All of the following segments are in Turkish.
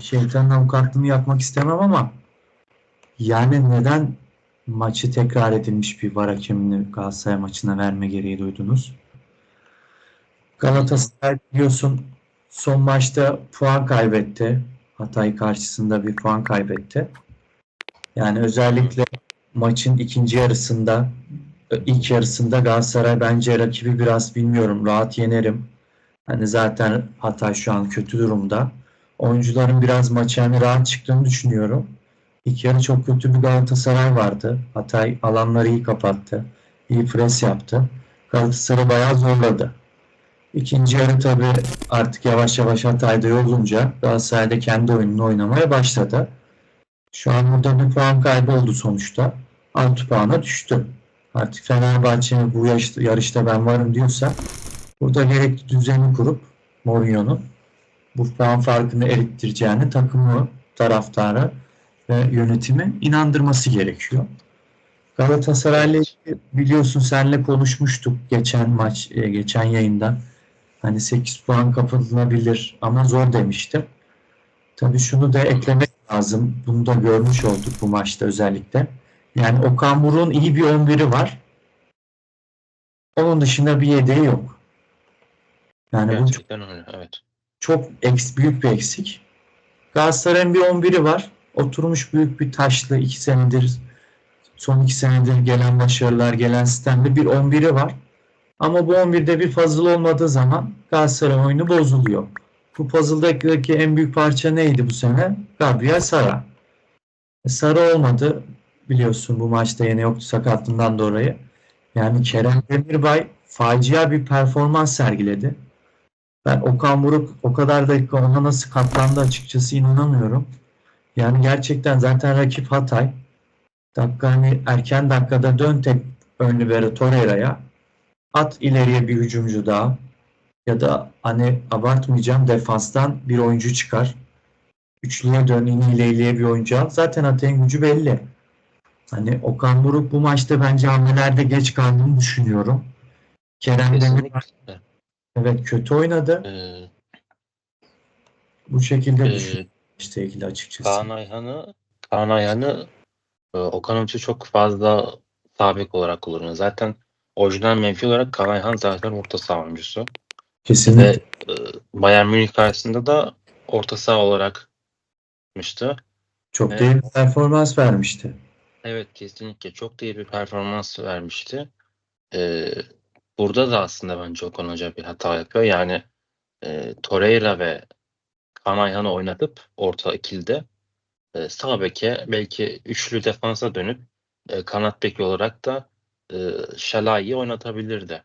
şeytanın avukatlığını yapmak istemem ama yani neden maçı tekrar edilmiş bir var hakemini Galatasaray maçına verme gereği duydunuz? Galatasaray biliyorsun son maçta puan kaybetti. Hatay karşısında bir puan kaybetti. Yani özellikle maçın ikinci yarısında ilk yarısında Galatasaray bence rakibi biraz bilmiyorum rahat yenerim. Hani zaten Hatay şu an kötü durumda. Oyuncuların biraz maça hani rahat çıktığını düşünüyorum. İlk yarı çok kötü bir Galatasaray vardı. Hatay alanları iyi kapattı. İyi pres yaptı. Galatasaray bayağı zorladı. İkinci yarı tabii artık yavaş yavaş Hatay'da yolunca Galatasaray da kendi oyununu oynamaya başladı. Şu an burada bir puan kaybı oldu sonuçta. 6 puana düştü. Artık Fenerbahçe bu yarışta ben varım diyorsa burada gerekli düzeni kurup Mourinho'nun bu puan farkını erittireceğini takımı, taraftarı ve yönetimi inandırması gerekiyor. Galatasaray'la biliyorsun senle konuşmuştuk geçen maç, e, geçen yayında. Hani 8 puan kapatılabilir ama zor demiştim. Tabii şunu da eklemek lazım. Bunu da görmüş olduk bu maçta özellikle. Yani Okan Buruk'un iyi bir 11'i var. Onun dışında bir yedeği yok. Yani bu çok, Gerçekten öyle. Evet. Çok eks, büyük bir eksik. Galatasaray'ın bir 11'i var. Oturmuş büyük bir taşlı iki senedir son iki senedir gelen başarılar, gelen sistemde bir 11'i var. Ama bu 11'de bir puzzle olmadığı zaman Galatasaray oyunu bozuluyor. Bu puzzle'daki en büyük parça neydi bu sene? Gabriel Sara. E, Sara olmadı. Biliyorsun bu maçta yine yoktu sakatlığından dolayı. Yani Kerem Demirbay facia bir performans sergiledi. Ben Okan Buruk o kadar dakika ona nasıl katlandı açıkçası inanamıyorum. Yani gerçekten zaten rakip Hatay. Dakika hani erken dakikada dön tek ön libero Torreira'ya. At ileriye bir hücumcu daha. Ya da hani abartmayacağım defanstan bir oyuncu çıkar. Üçlüye dön ileriye bir oyuncu al. Zaten Hatay'ın gücü belli. Hani Okan Buruk bu maçta bence hamlelerde geç kaldığını düşünüyorum. Kerem Demir. Evet kötü oynadı. Ee, Bu şekilde e, düşünmüşle ilgili açıkçası. Kaan Ayhan'ı Kaan Ayhan'ı e, Okan Hoca çok fazla sabit olarak kullanıyor. Zaten orijinal menfi olarak Kaan Ayhan zaten orta saha oyuncusu. Kesinlikle. Ve e, Bayern Münih karşısında da orta saha olarak çıkmıştı. Çok da iyi bir performans vermişti. Evet kesinlikle çok iyi bir performans vermişti. Ee, burada da aslında bence Okan Hoca bir hata yapıyor. Yani e, Torreira ve Kaan Ayhan'ı oynatıp orta ikilde e, sağ beke belki üçlü defansa dönüp e, kanat beki olarak da e, Şalai'yi oynatabilirdi.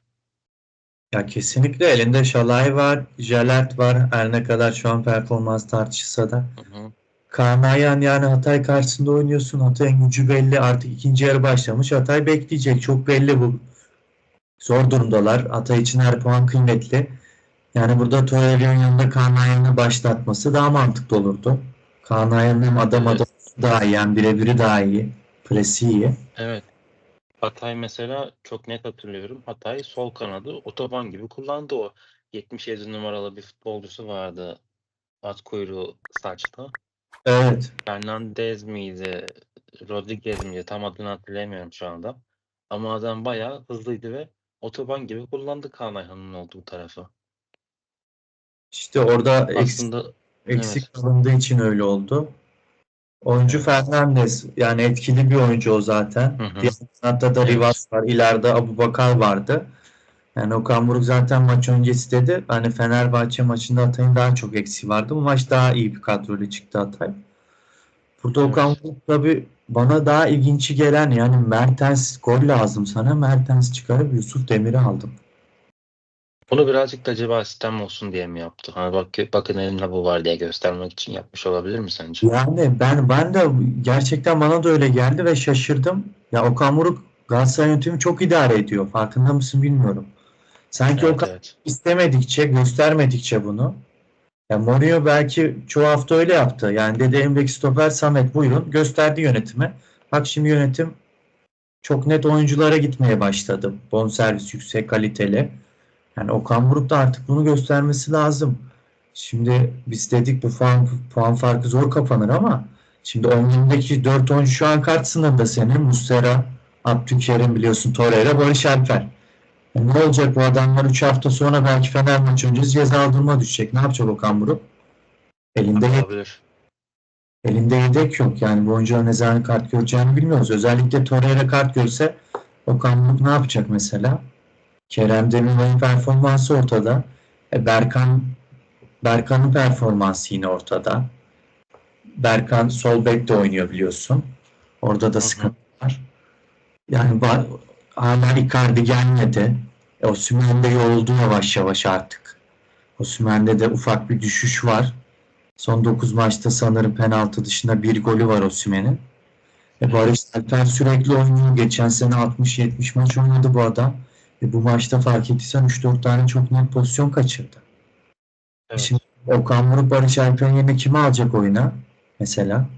Ya kesinlikle elinde Şalay var, Jalert var. Her ne kadar şu an performans tartışılsa da. Hı hı. Kaan Ayhan yani Hatay karşısında oynuyorsun. Hatay'ın gücü belli. Artık ikinci yarı başlamış. Hatay bekleyecek. Çok belli bu. Zor durumdalar. Hatay için her puan kıymetli. Yani burada Torreira'nın yanında Kaan Ayhan'ı başlatması daha mantıklı olurdu. Kaan Ayhan'ın hem adam adam daha iyi. Yani birebiri daha iyi. Presi iyi. Evet. Hatay mesela çok net hatırlıyorum. Hatay sol kanadı otoban gibi kullandı o. 77 numaralı bir futbolcusu vardı. At kuyruğu saçlı. Evet. Fernandez miydi? Rodriguez miydi? Tam adını hatırlayamıyorum şu anda. Ama adam bayağı hızlıydı ve otoban gibi kullandı Kaan Ayhan'ın olduğu tarafı. İşte orada eksik Aslında Eksik Evet. kalındığı için öyle oldu. Oyuncu Fernandes yani etkili bir oyuncu o zaten. Hı hı. Diğer kanatta da. Rivas var. İleride Abubakar vardı. Yani Okan Buruk zaten maç öncesi dedi. Hani Fenerbahçe maçında Hatay'ın daha çok eksiği vardı. Bu maç daha iyi bir kadroyla çıktı Hatay. Burada Evet. Tabii bana daha ilginci gelen yani Mertens gol lazım sana. Mertens çıkarıp Yusuf Demir'i aldım. bunu birazcık da acaba sistem olsun diye mi yaptı? Hani bak, bakın elimde bu var diye göstermek için yapmış olabilir mi sence? Yani ben ben de gerçekten bana da öyle geldi ve şaşırdım. Ya Okan Buruk Galatasaray yönetimi çok idare ediyor. Farkında mısın bilmiyorum. Sanki Evet, Okan evet. istemedikçe, göstermedikçe bunu. Ya Mourinho belki çoğu hafta öyle yaptı. Yani dedi elimdeki stoper Samet buyurun gösterdi yönetime. Bak şimdi yönetim çok net oyunculara gitmeye başladı. Bonservis yüksek kaliteli. Yani Okan Buruk da artık bunu göstermesi lazım. Şimdi biz dedik bu puan, puan farkı zor kapanır ama şimdi 10'daki 4-10 şu an kart sınırında senin. Muslera, Abdülkerim biliyorsun Torreira, Barış Alper. Ne olacak bu adamlar 3 hafta sonra belki Fener maçı öncesi ceza aldırma düşecek. Ne yapacak Okan Buruk? Elinde Olabilir. Elinde yedek yok. Yani bu oyuncuların ne zaman kart göreceğini bilmiyoruz. Özellikle Torreira kart görse Okan Buruk ne yapacak mesela? Kerem Demirbay'ın performansı ortada. E Berkan Berkan'ın performansı yine ortada. Berkan sol bek de oynuyor biliyorsun. Orada da sıkıntı var. Yani hala Icardi gelmedi. E, Osimhen de yoruldu yavaş yavaş artık. Osimhen'de de ufak bir düşüş var. Son 9 maçta sanırım penaltı dışında bir golü var Osimhen'in. E Barış Alper sürekli oynuyor. Geçen sene 60-70 maç oynadı bu adam. E bu maçta fark ettiysen 3-4 tane çok net pozisyon kaçırdı. Evet. Şimdi Okan Buruk Barış Alper'in yerine kimi alacak oyuna? Mesela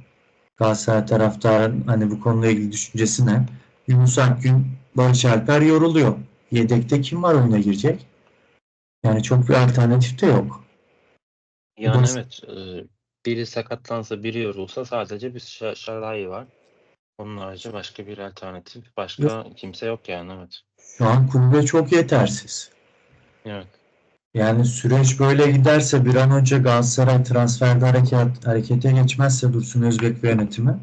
Galatasaray taraftarının hani bu konuyla ilgili düşüncesi ne? Yunus Akgün, Barış Alper yoruluyor. Yedekte kim var oyuna girecek? Yani çok bir alternatif de yok. Yani Bas- evet. e, biri sakatlansa biri yorulsa sadece bir Şa- Şalai var. Onun harici başka bir alternatif. Başka kimse yok yani evet. Şu an kulübe çok yetersiz. Evet. Yani süreç böyle giderse bir an önce Galatasaray transferde hareket, harekete geçmezse Dursun Özbek ve yönetimi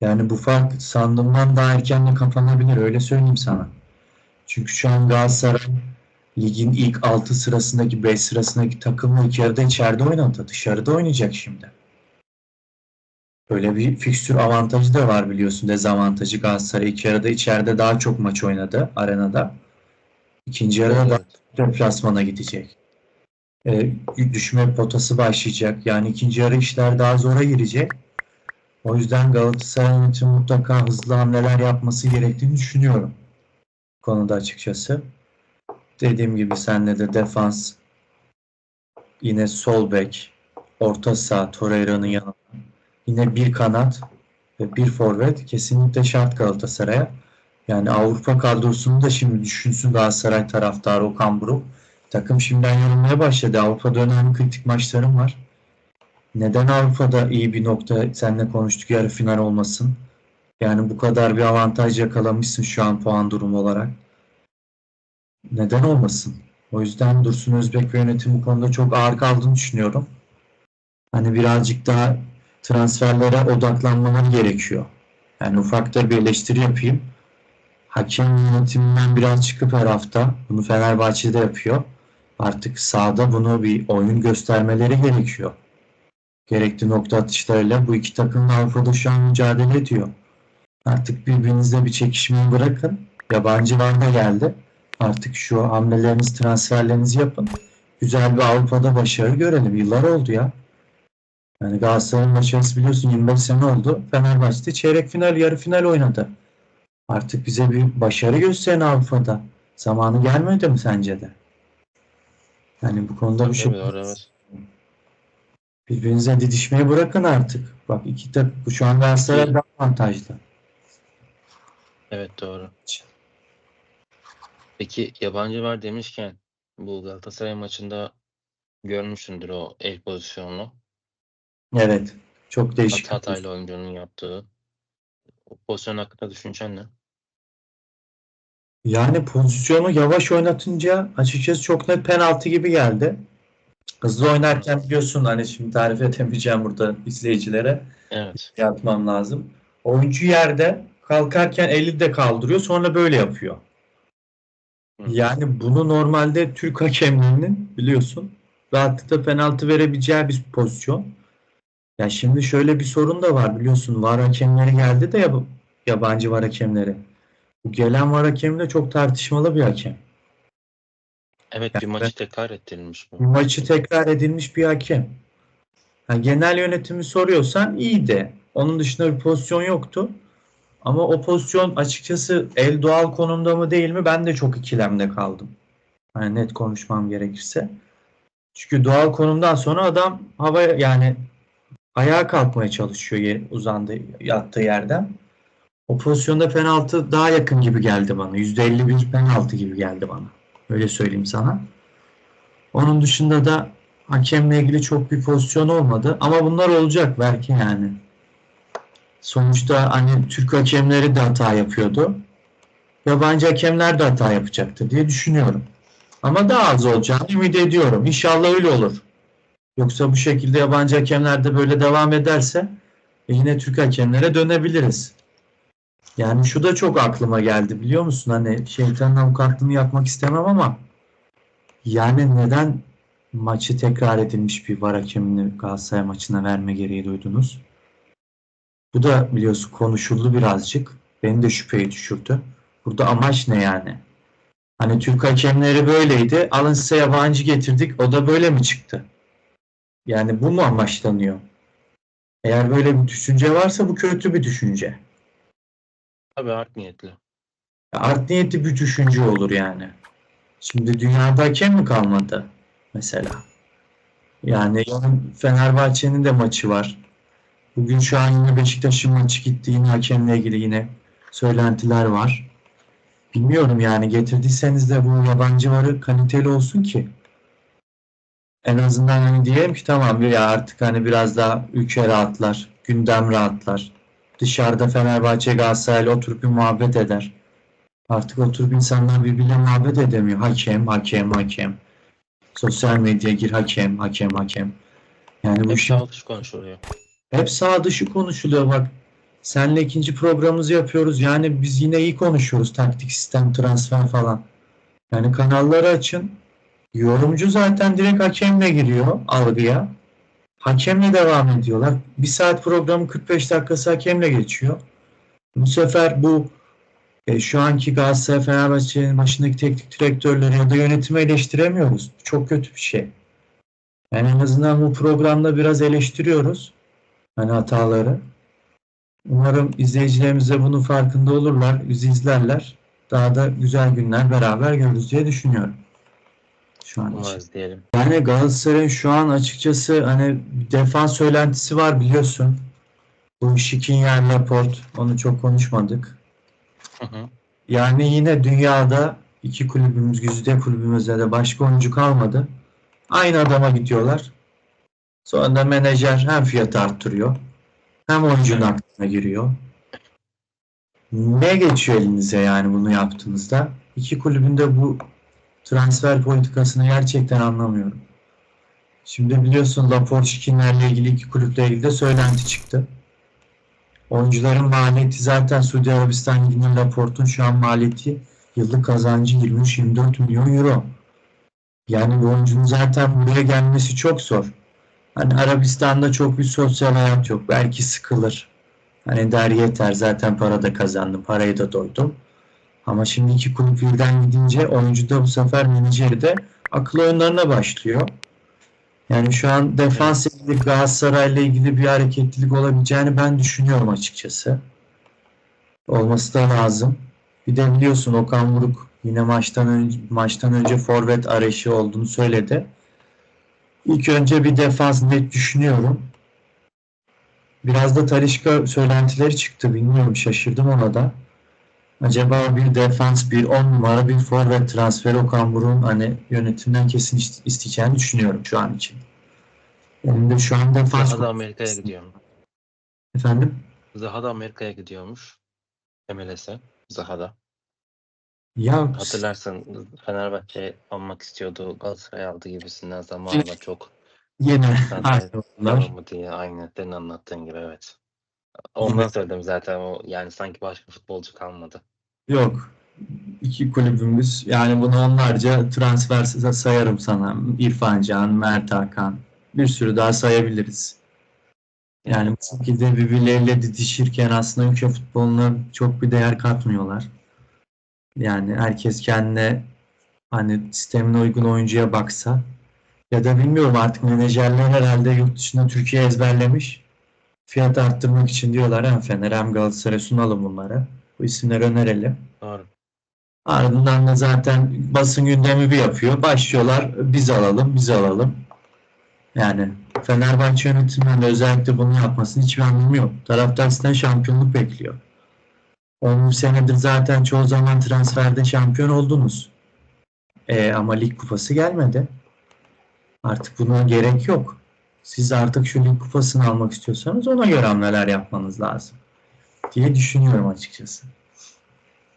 yani bu fark sandığımdan daha erken de kapanabilir öyle söyleyeyim sana. Çünkü şu an Galatasaray ligin ilk 6 sırasındaki 5 sırasındaki takımla ilk yarıda içeride oynadı. Dışarıda oynayacak şimdi. Böyle bir fikstür avantajı da var biliyorsun dezavantajı Galatasaray ilk yarıda içeride daha çok maç oynadı arenada. İkinci yarıda da deplasmana gidecek. E, düşme potası başlayacak. Yani ikinci yarı işler daha zora girecek. O yüzden Galatasaray yönetimi mutlaka hızlı hamleler yapması gerektiğini düşünüyorum. Konuda açıkçası. Dediğim gibi senle de defans yine sol bek, orta saha Torreira'nın yanında yine bir kanat ve bir forvet kesinlikle şart Galatasaray'a. Yani Avrupa kadrosunu da şimdi düşünsün Galatasaray taraftarı Okan Buruk. Takım şimdiden yorulmaya başladı. Avrupa'da önemli kritik maçlarım var. Neden Avrupa'da iyi bir nokta seninle konuştuk yarı final olmasın? Yani bu kadar bir avantaj yakalamışsın şu an puan durumu olarak. Neden olmasın? O yüzden Dursun Özbek ve yönetim bu konuda çok ağır kaldığını düşünüyorum. Hani birazcık daha transferlere odaklanmaları gerekiyor. Yani ufak da bir eleştiri yapayım. Hakem yönetiminden biraz çıkıp her hafta bunu Fenerbahçe'de yapıyor. Artık sahada bunu bir oyun göstermeleri gerekiyor. Gerekli nokta atışlarıyla bu iki takım da Avrupa'da şu an mücadele ediyor. Artık birbirinizle bir çekişmeyi bırakın. Yabancı da geldi. Artık şu hamleleriniz, transferlerinizi yapın. Güzel bir Avrupa'da başarı görelim. Yıllar oldu ya. Yani Galatasaray'ın başarısı biliyorsun 25 sene oldu. Fenerbahçe'de çeyrek final, yarı final oynadı. Artık bize bir başarı gösterin Avrupa'da. Zamanı gelmedi mi sence de? Yani bu konuda bir şey evet. Birbirinize didişmeyi bırakın artık. Bak iki takım şu an Galatasaray daha avantajlı. Evet doğru. Peki yabancı var demişken bu Galatasaray maçında görmüşsündür o el pozisyonunu. Evet. Çok değişik. Hat Hataylı oyuncunun yaptığı. O pozisyon hakkında düşüncen ne? Yani pozisyonu yavaş oynatınca açıkçası çok net penaltı gibi geldi. Hızlı oynarken biliyorsun hani şimdi tarif edemeyeceğim burada izleyicilere. Evet. Yapmam lazım. Oyuncu yerde kalkarken eli de kaldırıyor sonra böyle yapıyor. Yani bunu normalde Türk hakemlerinin biliyorsun rahatlıkla penaltı verebileceği bir pozisyon. Ya şimdi şöyle bir sorun da var biliyorsun VAR hakemleri geldi de ya yabancı VAR hakemleri. Bu gelen VAR hakemi de çok tartışmalı bir hakem. Evet bir maçı tekrar ettirilmiş Bir bu. maçı tekrar edilmiş bir hakem. Ha, genel yönetimi soruyorsan iyiydi. Onun dışında bir pozisyon yoktu. Ama o pozisyon açıkçası el doğal konumda mı değil mi ben de çok ikilemde kaldım. Hani net konuşmam gerekirse. Çünkü doğal konumdan sonra adam havaya yani ayağa kalkmaya çalışıyor uzandı yattığı yerden. O pozisyonda penaltı daha yakın gibi geldi bana. %51 penaltı gibi geldi bana. Öyle söyleyeyim sana. Onun dışında da hakemle ilgili çok bir pozisyon olmadı. Ama bunlar olacak belki yani. Sonuçta hani Türk hakemleri de hata yapıyordu. Yabancı hakemler de hata yapacaktır diye düşünüyorum. Ama daha az olacağını ümit ediyorum. İnşallah öyle olur. Yoksa bu şekilde yabancı hakemler de böyle devam ederse e, yine Türk hakemlere dönebiliriz. Yani şu da çok aklıma geldi biliyor musun? Hani şeytanın avukatlığını yapmak istemem ama yani neden maçı tekrar edilmiş bir var hakemini Galatasaray maçına verme gereği duydunuz? Bu da biliyorsun konuşuldu birazcık. Beni de şüpheye düşürdü. Burada amaç ne yani? Hani Türk hakemleri böyleydi. Alın size yabancı getirdik. O da böyle mi çıktı? Yani bu mu amaçlanıyor? Eğer böyle bir düşünce varsa bu kötü bir düşünce. Tabii art niyetli. Art niyetli bir düşünce olur yani. Şimdi dünyada hakem mi kalmadı mesela? Yani Fenerbahçe'nin de maçı var. Bugün şu an yine Beşiktaş'ın maçı gitti. Yine hakemle ilgili yine söylentiler var. Bilmiyorum yani getirdiyseniz de bu yabancı varı kaliteli olsun ki en azından hani diyelim ki tamam ya artık hani biraz daha ülke rahatlar, gündem rahatlar. Dışarıda Fenerbahçe Galatasaray'la oturup bir muhabbet eder. Artık oturup insanlar birbirine muhabbet edemiyor. Hakem, hakem, hakem. Sosyal medya gir hakem, hakem, hakem. Yani bu Hep şey sağ dışı konuşuluyor. Hep sağ dışı konuşuluyor bak. Senle ikinci programımızı yapıyoruz. Yani biz yine iyi konuşuyoruz. Taktik sistem, transfer falan. Yani kanalları açın. Yorumcu zaten direkt hakemle giriyor algıya. Hakemle devam ediyorlar. Bir saat programın 45 dakikası hakemle geçiyor. Bu sefer bu e, şu anki Galatasaray Fenerbahçe'nin başındaki teknik direktörleri ya da yönetimi eleştiremiyoruz. Çok kötü bir şey. Yani en azından bu programda biraz eleştiriyoruz. Hani hataları. Umarım izleyicilerimiz de bunun farkında olurlar, bizi izlerler. Daha da güzel günler beraber görürüz diye düşünüyorum. Şu an için. Umarız diyelim. Yani Galatasaray'ın şu an açıkçası hani defans söylentisi var biliyorsun. Bu Şikinyer Laporte onu çok konuşmadık. Hı hı. Yani yine dünyada iki kulübümüz, güzide kulübümüzde de başka oyuncu kalmadı. Aynı adama gidiyorlar. Sonra da menajer hem fiyatı arttırıyor hem oyuncunun aklına giriyor. Ne geçiyor elinize yani bunu yaptığınızda? İki kulübün de bu transfer politikasını gerçekten anlamıyorum. Şimdi biliyorsun Laporte ilgili iki kulüple ilgili de söylenti çıktı. Oyuncuların maliyeti zaten Suudi Arabistan Ligi'nin Laporte'un şu an maliyeti yıllık kazancı 23-24 milyon euro. Yani bu oyuncunun zaten buraya gelmesi çok zor. Hani Arabistan'da çok bir sosyal hayat yok. Belki sıkılır. Hani der yeter zaten para da kazandım, parayı da doydum. Ama şimdi iki kulüp birden gidince oyuncu da bu sefer menajeri de akıl oyunlarına başlıyor. Yani şu an defans ilgili Galatasaray'la ilgili bir hareketlilik olabileceğini ben düşünüyorum açıkçası. Olması da lazım. Bir de biliyorsun Okan Buruk yine maçtan önce maçtan önce forvet arayışı olduğunu söyledi. İlk önce bir defans net düşünüyorum. Biraz da Talişka söylentileri çıktı. Bilmiyorum şaşırdım ona da. Acaba bir defans, bir 10 numara, bir forvet transferi Okan Buruk'un hani yönetimden kesin ist- isteyeceğini düşünüyorum şu an için. De şu an defans Zaha da Amerika'ya gidiyor. efendim. Zaha da Amerika'ya gidiyormuş. MLS'e. Zaha da. Ya Hatırlarsan Fenerbahçe almak istiyordu. Galatasaray aldı gibisinden zamanla çok yine aynı diye aynı senin anlattığın gibi evet. Ondan söyledim zaten o yani sanki başka futbolcu kalmadı. Yok. İki kulübümüz yani bunu onlarca transfer sayarım sana. İrfan Can, Mert Hakan. Bir sürü daha sayabiliriz. Yani bu şekilde birbirleriyle didişirken aslında ülke futboluna çok bir değer katmıyorlar. Yani herkes kendine hani sistemine uygun oyuncuya baksa ya da bilmiyorum artık menajerler herhalde yurt dışında Türkiye ezberlemiş. Fiyat arttırmak için diyorlar hem Fener hem Galatasaray sunalım bunlara. Bu isimleri önerelim. Doğru. Ardından da zaten basın gündemi bir yapıyor. Başlıyorlar biz alalım biz alalım. Yani Fenerbahçe yönetiminin de özellikle bunu yapmasının hiçbir anlamı yok. Taraftar şampiyonluk bekliyor. 10 senedir zaten çoğu zaman transferde şampiyon oldunuz. E, ama lig kupası gelmedi. Artık buna gerek yok. Siz artık şu lig kupasını almak istiyorsanız ona göre hamleler yapmanız lazım diye düşünüyorum açıkçası.